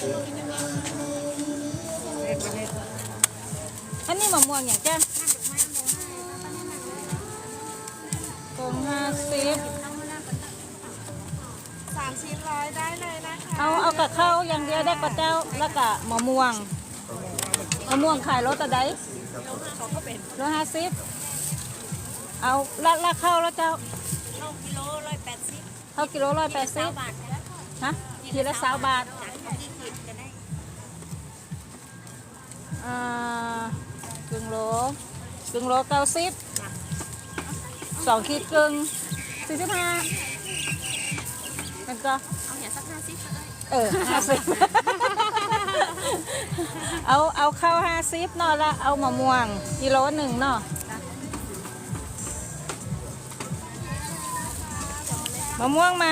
อันนี้มะม่วงอย่างจ้ะกงห้าสิบสามชิ้นร้อยได้เลยนะคะเอาเอากับข้าวอย่างเดียวได้กับเจ้าแล้วก็มะม่วงมะม่วงขายรถตะไดรถห้าสิบเอาละละข้าวแล้วเจ้าเข้ากิโลร้อยแปดสิบข้าวกิโลร้อยแปดสิบบาทนะฮะขีดละสาวบาท อ่าครึ่งโลครึ่งโลเก้าสิบสองขีดครึ่งสี่สิบห้ามันก็เอาอย่าสักห้าสิบเลยเออห้าสิบเอาเอาข้าวห้าสิบเนาะแล้วเอามะม่วงกิโลหนึ่งเนาะมะม่วงไหม